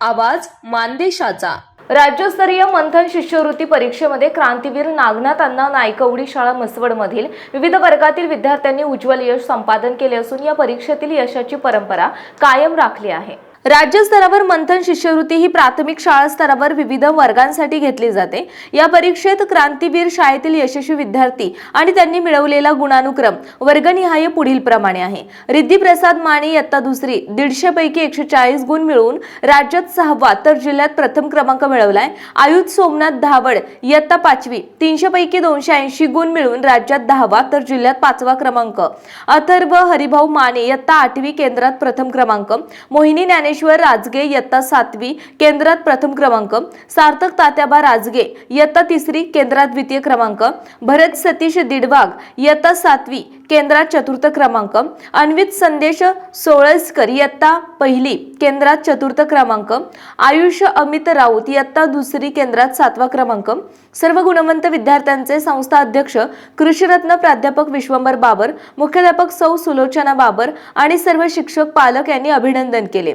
आवाज मानदेशाचा. राज्यस्तरीय मंथन शिष्यवृत्ती परीक्षेमध्ये क्रांतीवीर नागनाथ अण्णा नायकवडी शाळा मसवडमधील विविध वर्गातील विद्यार्थ्यांनी उज्ज्वल यश संपादन केले असून या परीक्षेतील यशाची परंपरा कायम राखली आहे. राज्यस्तरावर मंथन शिष्यवृत्ती ही प्राथमिक शाळा स्तरावर विविध वर्गांसाठी घेतली जाते. या परीक्षेत क्रांतीवीर शाळेतील यशस्वी विद्यार्थी आणि त्यांनी मिळवलेला गुणानुक्रम वर्गनिहाय पुढील प्रमाणे आहे. रिद्धी प्रसाद माने इयत्ता दुसरी दीडशे पैकी एकशे चाळीस गुण मिळवून राज्यात सहावा तर जिल्ह्यात प्रथम क्रमांक मिळवलाय. आयुध सोमनाथ धावड इयत्ता पाचवी तीनशे पैकी दोनशे ऐंशी गुण मिळवून राज्यात दहावा तर जिल्ह्यात पाचवा क्रमांक. अथर्व हरिभाऊ माने इयत्ता आठवी केंद्रात प्रथम क्रमांक. मोहिनी ज्ञानेश्वर राजगे इयत्ता सातवी केंद्रात प्रथम क्रमांक. सार्थक तात्याबा राजगे इयत्ता तिसरी केंद्रात द्वितीय क्रमांक. भरत सतीश दिडवाग इयत्ता सातवी केंद्रात चतुर्थ क्रमांक. अन्वित संदेश सोळसकर इयत्ता पहिली केंद्रात चतुर्थ क्रमांक. आयुष अमित राऊत इयत्ता दुसरी केंद्रात सातवा क्रमांक. सर्व गुणवंत विद्यार्थ्यांचे संस्था अध्यक्ष कृषीरत्न प्राध्यापक विश्वंभर बाबर मुख्याध्यापक सौ सुलोचना बाबर आणि सर्व शिक्षक पालक यांनी अभिनंदन केले.